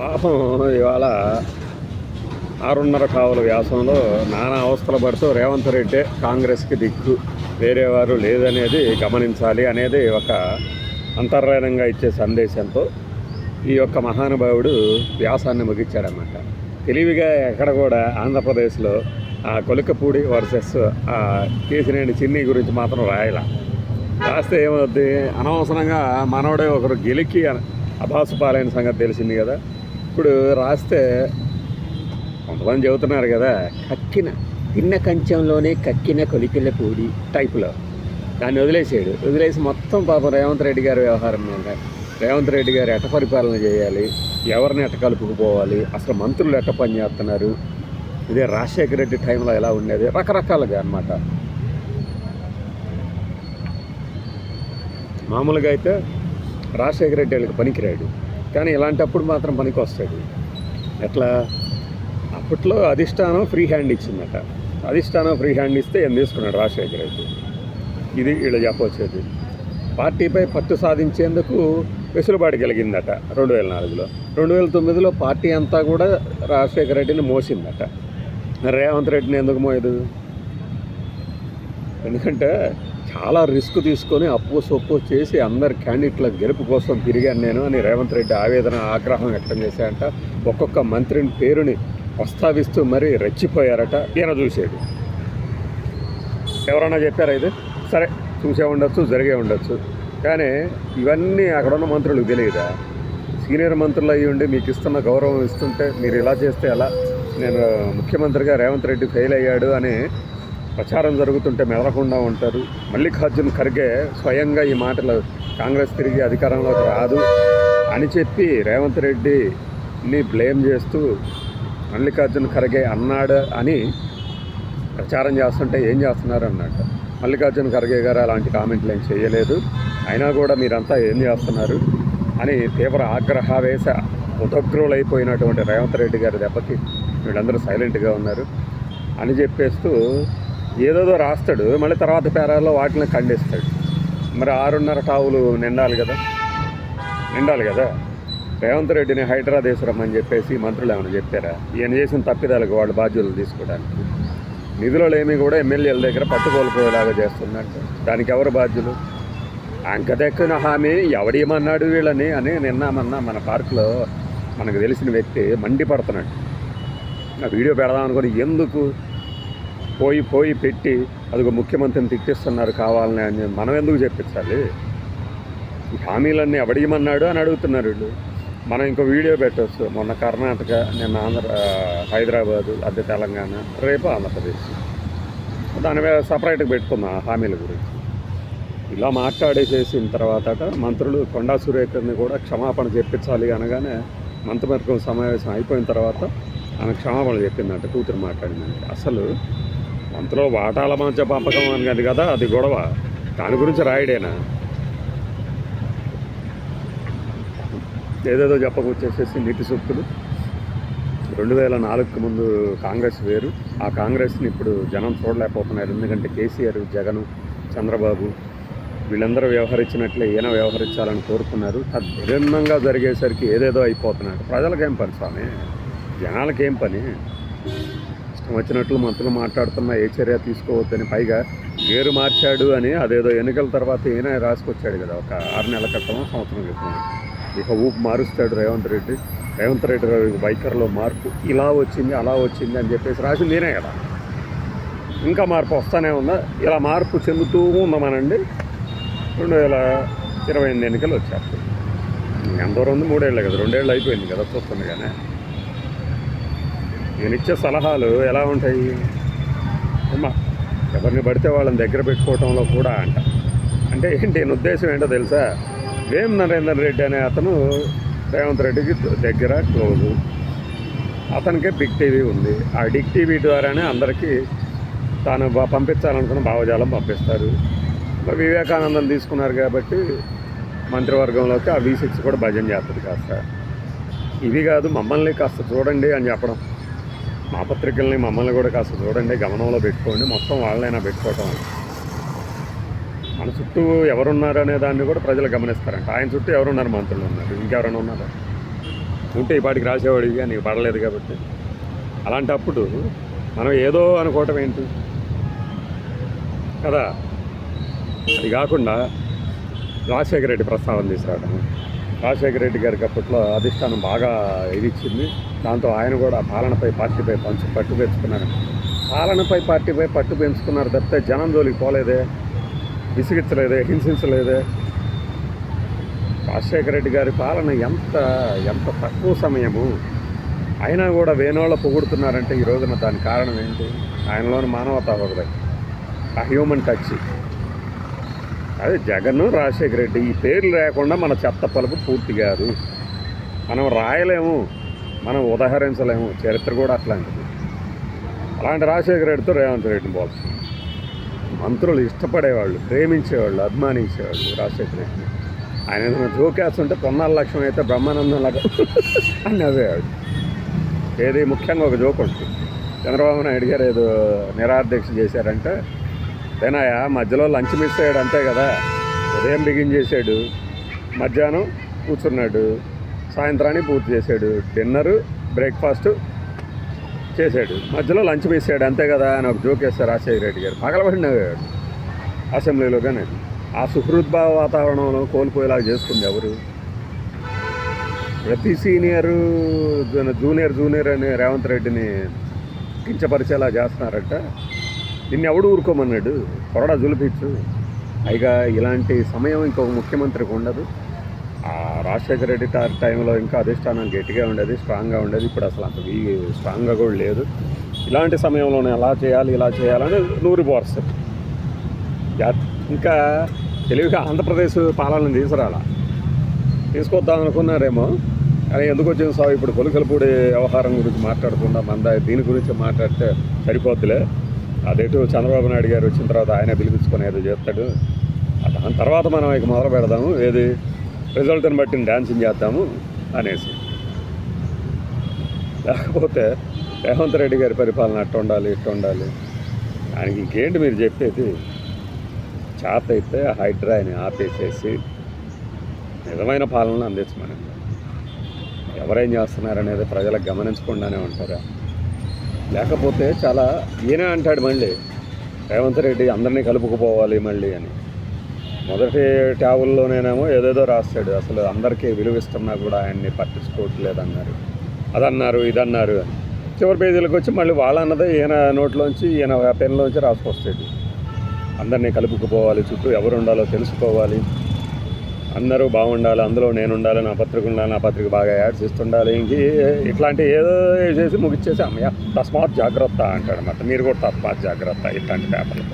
పాపం ఇవాళ ఆరున్నర కావుల వ్యాసంలో నానా అవస్థలు పడుతూ రేవంత్ రెడ్డి కాంగ్రెస్కి దిక్కు. వేరే వారు లేదనేది గమనించాలి అనేది ఒక అంతర్లీనంగా ఇచ్చే సందేశంతో ఈ యొక్క మహానుభావుడు వ్యాసాన్ని ముగించాడనమాట తెలివిగా ఎక్కడ కూడా ఆంధ్రప్రదేశ్లో ఆ కొలికపూడి వర్సెస్ ఆ కేసినేని చిన్ని గురించి మాత్రం రాయాల. రాస్తే ఏమవుద్ది? అనవసరంగా మనవడే ఒకరు గెలికి అభాసు పాలైన సంగతి తెలిసింది కదా. ఇప్పుడు రాస్తే కొంతమంది చెబుతున్నారు కదా కక్కిన తిన్న కంచంలోనే కక్కిన కొలికిల పూడి టైపులో. దాన్ని వదిలేసాడు వదిలేసి మొత్తం పాపం రేవంత్ రెడ్డి గారి వ్యవహారం మీద రేవంత్ రెడ్డి గారు ఎట పరిపాలన చేయాలి? ఎవరిని ఎట కలుపుకుపోవాలి? అసలు మంత్రులు ఎట్ట పని చేస్తున్నారు? ఇదే రాజశేఖర రెడ్డి టైంలో ఎలా ఉండేది? రకరకాలుగా అన్నమాట. మామూలుగా అయితే రాజశేఖర రెడ్డి వాళ్ళకి పనికిరాడు. కానీ ఇలాంటప్పుడు మాత్రం పనికి వస్తాడు ఎట్లా? అప్పట్లో అధిష్టానం ఫ్రీ హ్యాండ్ ఇచ్చిందట. అధిష్టానం ఫ్రీ హ్యాండ్ ఇస్తే ఏం తీసుకున్నాడు రాజశేఖర్ రెడ్డి ఇది వీళ్ళు చెప్పొచ్చేది. పార్టీపై పట్టు సాధించేందుకు వెసులుబాటు కలిగిందట రెండు వేల నాలుగులో రెండు వేల తొమ్మిదిలో పార్టీ అంతా కూడా రాజశేఖర రెడ్డిని మోసిందట. రేవంత్ రెడ్డిని ఎందుకు మోయదు? ఎందుకంటే చాలా రిస్క్ తీసుకొని అప్పు సొప్పు చేసి అందరి క్యాండిడేట్ల గెలుపు కోసం తిరిగాను నేను అని రేవంత్ రెడ్డి ఆవేదన ఆగ్రహం వ్యక్తం చేశాయంట ఒక్కొక్క మంత్రిని పేరుని ప్రస్తావిస్తూ మరీ రెచ్చిపోయారట ఈయన చూసేది. ఎవరన్నా చెప్పారా ఇది? సరే చూసే ఉండొచ్చు జరిగే ఉండొచ్చు. కానీ ఇవన్నీ అక్కడ ఉన్న మంత్రులకు తెలియదా? సీనియర్ మంత్రులు అయ్యి ఉండి మీకు ఇస్తున్న గౌరవం ఇస్తుంటే మీరు ఇలా చేస్తే ఎలా? నేను ముఖ్యమంత్రిగా రేవంత్ రెడ్డి ఫెయిల్ అయ్యాడు అని ప్రచారం జరుగుతుంటే మెదలకుండా ఉంటారు. మల్లికార్జున్ ఖర్గే స్వయంగా ఈ మాటలు కాంగ్రెస్ తిరిగి అధికారంలోకి రాదు అని చెప్పి రేవంత్ రెడ్డిని బ్లేమ్ చేస్తూ మల్లికార్జున్ ఖర్గే అన్నాడు అని ప్రచారం చేస్తుంటే ఏం చేస్తున్నారు అన్నట్టు మల్లికార్జున ఖర్గే గారు అలాంటి కామెంట్లు ఏం చేయలేదు. అయినా కూడా మీరంతా ఏం చేస్తున్నారు అని తీవ్ర ఆగ్రహావేశ ఉదగ్రులైపోయినటువంటి రేవంత్ రెడ్డి గారి దెబ్బకి వీళ్ళందరూ సైలెంట్గా ఉన్నారు అని చెప్పేస్తూ ఏదోదో రాస్తాడు మళ్ళీ తర్వాత పేరాల్లో వాటిని ఖండిస్తాడు. మరి ఆరున్నర టావులు నిండాలి కదా? నిండాలి కదా? రేవంత్ రెడ్డిని హైదరాబాద్ తీసుకురమ్మని చెప్పేసి మంత్రులు ఏమైనా చెప్పారా? ఈయన చేసిన తప్పిదాలకు వాళ్ళు బాధ్యతలు తీసుకోవడానికి. నిధులు ఏమీ కూడా ఎమ్మెల్యేల దగ్గర పట్టుకోల్పోయేలాగా చేస్తున్నట్టు దానికి ఎవరు బాధ్యులు? అంకదెక్కిన హామీ ఎవడేమన్నాడు వీళ్ళని అని నిన్నామన్నా మన పార్కులో మనకు తెలిసిన వ్యక్తి మండిపడుతున్నాడు. వీడియో పెడదాం అనుకుని ఎందుకు పోయి పోయి పెట్టి అదిగో ముఖ్యమంత్రిని తిట్టిస్తున్నారు కావాలని అని మనం ఎందుకు చెప్పించాలి? ఈ హామీలన్నీ ఎవడేమన్నాడు అని అడుగుతున్నారు వీళ్ళు. మనం ఇంకో వీడియో పెట్టవచ్చు మొన్న కర్ణాటక నిన్న ఆంధ్ర హైదరాబాదు అదే తెలంగాణ రేపు ఆంధ్రప్రదేశ్. దాని మీద సపరేట్గా పెట్టుకుందాం ఆ హామీల గురించి. ఇలా మాట్లాడేసేసిన తర్వాత మంత్రులు కొండా సురేఖర్ని కూడా క్షమాపణ చెప్పించాలి అనగానే మంత్రివర్గం సమావేశం అయిపోయిన తర్వాత ఆమె క్షమాపణ చెప్పిందంట కూతురు మాట్లాడిందంటే. అసలు అంతలో వాటాల మధ్య పంపకం అని కదా అది గొడవ. దాని గురించి రాయడేనా? ఏదేదో చెప్పకొచ్చేసేసి నీటి సూక్తులు. రెండు వేల నాలుగుకి ముందు కాంగ్రెస్ వేరు. ఆ కాంగ్రెస్ని ఇప్పుడు జనం చూడలేకపోతున్నారు. ఎందుకంటే కేసీఆర్ జగన్ చంద్రబాబు వీళ్ళందరూ వ్యవహరించినట్లే ఈయన వ్యవహరించాలని కోరుకున్నారు. తద్భిన్నంగా జరిగేసరికి ఏదేదో అయిపోతున్నాడు. ప్రజలకేం పని స్వామి? జనాలకేం పని? ఇష్టం వచ్చినట్లు మంత్రులు మాట్లాడుతున్నా ఏ చర్య తీసుకోవద్దని పైగా గేరు మార్చాడు అని అదేదో ఎన్నికల తర్వాత ఈయన రాసుకొచ్చాడు కదా ఒక ఆరు నెలల క్రితం సంవత్సరం క్రితం. ఇక ఊపు మారుస్తాడు రేవంత్ రెడ్డి. రేవంత్ రెడ్డి బైకర్లో మార్పు ఇలా వచ్చింది అలా వచ్చింది అని చెప్పేసి రాసింది నేనే కదా. ఇంకా మార్పు వస్తానే ఉందా? ఇలా మార్పు చెందుతూ ఉందామనండి. రెండు వేల ఇరవై ఎనిమిది ఎన్నికలు వచ్చారు. ఎంత ఉంది మూడేళ్ళు కదా రెండేళ్ళు అయిపోయింది కదా చూస్తుంది కానీ నేను ఇచ్చే సలహాలు ఎలా ఉంటాయి? అమ్మా ఎవరిని పడితే వాళ్ళని దగ్గర పెట్టుకోవటంలో కూడా అంట. అంటే ఏంటి? నేను ఉద్దేశం ఏంటో తెలుసా? వేం నరేందర్ రెడ్డి అనే అతను రేవంత్ రెడ్డికి దగ్గర క్లోజు. అతనికే బిగ్ టీవీ ఉంది. ఆ బిగ్ టీవీ ద్వారానే అందరికీ తాను పంపించాలనుకున్న భావజాలం పంపిస్తారు. మరి వివేకానందం తీసుకున్నారు కాబట్టి మంత్రివర్గంలోకి ఆ వి సిక్స్ కూడా భజన చేస్తుంది కాస్త. ఇవి కాదు మమ్మల్ని కాస్త చూడండి అని చెప్పడం. మా పత్రికల్ని మమ్మల్ని కూడా కాస్త చూడండి గమనంలో పెట్టుకోండి మొత్తం వాళ్ళైనా పెట్టుకోవటం మన చుట్టూ ఎవరున్నారు అనే దాన్ని కూడా ప్రజలు గమనిస్తారంట. ఆయన చుట్టూ ఎవరున్నారు మంత్రులు ఉన్నారు? ఇంకెవరైనా ఉన్నారా? ఉంటే ఈ పాటికి రాసేవాడిగా నీకు పడలేదు కాబట్టి. అలాంటప్పుడు మనం ఏదో అనుకోవటం ఏంటి? కదా? అది కాకుండా రాజశేఖర రెడ్డి ప్రస్తావన తీసుకురావడం రాజశేఖర రెడ్డి గారికి అప్పట్లో అధిష్టానం బాగా ఇది ఇచ్చింది. దాంతో ఆయన కూడా పాలనపై పార్టీపై పంచు పట్టు పెంచుకున్నారు. పాలనపై పార్టీపై పట్టు పెంచుకున్నారు తప్పితే జనం జోలికి పోలేదే విసిగించలేదే హింసించలేదే. రాజశేఖర రెడ్డి గారి పాలన ఎంత ఎంత తక్కువ సమయము. అయినా కూడా వేణోళ్ళ పొగుడుతున్నారంటే ఈ రోజున దాని కారణం ఏంటి? ఆయనలోని మానవతా హృదయం ఆ హ్యూమన్ టచ్ అదే జగన్ రాజశేఖర రెడ్డి ఈ పేర్లు లేకుండా మన చెత్త పలుపు పూర్తి కాదు. మనం రాయలేము. మనం ఉదహరించలేము. చరిత్ర కూడా అట్లాంటిది. అలాంటి రాజశేఖర రెడ్డితో రేవంత్ రెడ్డిని పోల్చి మంత్రులు ఇష్టపడేవాళ్ళు ప్రేమించేవాళ్ళు అభిమానించేవాళ్ళు రాజశేఖర రెడ్డిని. ఆయన ఏదైనా జోకేస్తుంటే పొన్నాల లక్ష్యం అయితే బ్రహ్మానందం లాగా అని నవ్వేవాడు. ఏది ముఖ్యంగా ఒక జోక్ ఉంటుంది. చంద్రబాబు నాయుడు గారు ఏదో నిరాధ్యక్ష చేశారంటే ఏనాయా మధ్యలో లంచ్ మిస్ అయ్యాడు అంతే కదా. ఉదయం బిగిన్ చేశాడు. మధ్యాహ్నం కూర్చున్నాడు. సాయంత్రాన్ని పూర్తి చేశాడు డిన్నరు బ్రేక్ఫాస్ట్ చేశాడు మధ్యలో లంచ్ వేసాడు అంతే కదా అని ఒక జోక్ వేస్తారు రాజశేఖర రెడ్డి గారు. పగలబడి నవ్వాడు అసెంబ్లీలో కానీ. ఆ సుహృద్భావ వాతావరణంలో కోల్పోయేలాగా చేసుకుంది ఎవరు? ప్రతి సీనియర్ జూనియర్ జూనియర్ అని రేవంత్ రెడ్డిని కించపరిచేలా చేస్తున్నారట. నిన్ను ఎవడు ఊరుకోమన్నాడు? కొరడా జులిపించు పైగా ఇలాంటి సమయం ఇంకొక ముఖ్యమంత్రికి ఉండదు. రాజశేఖర రెడ్డి ట- టైంలో ఇంకా అధిష్టానం గట్టిగా ఉండేది స్ట్రాంగ్గా ఉండేది. ఇప్పుడు అసలు అంత స్ట్రాంగ్గా కూడా లేదు. ఇలాంటి సమయంలోనే ఎలా చేయాలి ఇలా చేయాలని నూరి పోరుస్తారు ఇంకా తెలివిగా ఆంధ్రప్రదేశ్ పాలన తీసుకురాలా? తీసుకొద్దాం అనుకున్నారేమో. కానీ ఎందుకు వచ్చింది సార్? ఇప్పుడు కొలికలపూడి వ్యవహారం గురించి మాట్లాడకుండా మంద దీని గురించి మాట్లాడితే సరిపోద్దులే. అదేటు చంద్రబాబు నాయుడు గారు వచ్చిన తర్వాత ఆయన పిలిపించుకొని ఏదో చేస్తాడు. దాని తర్వాత మనం ఇక మొదలు పెడదాము. ఏది? రిజల్ట్ని బట్టి డ్యాన్సింగ్ చేద్దాము అనేసి. లేకపోతే రేవంత్ రెడ్డి గారి పరిపాలన అట్టు ఉండాలి ఇట్టు ఉండాలి. ఆయనకి ఇంకేంటి మీరు చెప్పేది? చేత అయితే హైడ్రాని ఆపేసేసి నిజమైన పాలన అందించమని. ఎవరేం చేస్తున్నారనేది ప్రజలకు గమనించకుండానే ఉంటారా? లేకపోతే చాలా ఈయన అంటాడు మళ్ళీ రేవంత్ రెడ్డి అందరినీ కలుపుకుపోవాలి మళ్ళీ అని. మొదటి ట్యాబుల్లోనేనేమో ఏదేదో రాస్తాడు అసలు అందరికీ విలువిస్తున్నా కూడా ఆయన్ని పట్టించుకోవట్లేదన్నారు. అదన్నారు ఇదన్నారు అని. చివరి పేజీలకు వచ్చి మళ్ళీ వాళ్ళన్నదే ఈయన నోట్లోంచి ఈయన పెన్లోంచి రాసుకొస్తాడు. అందరినీ కలుపుకుపోవాలి చుట్టూ ఎవరు ఉండాలో తెలుసుకోవాలి. అందరూ బాగుండాలి అందులో నేను ఉండాలి నా పత్రిక ఉండాలి నా పత్రిక బాగా యాడ్స్ ఇస్తుండాలి ఇంక ఇట్లాంటి ఏదో చేసి ముగిచ్చేసి అమ్మయ్య తస్మాత్ జాగ్రత్త అంటాడు అన్నమాట. మీరు కూడా తస్మాత్ జాగ్రత్త ఇట్లాంటి పేపర్లు.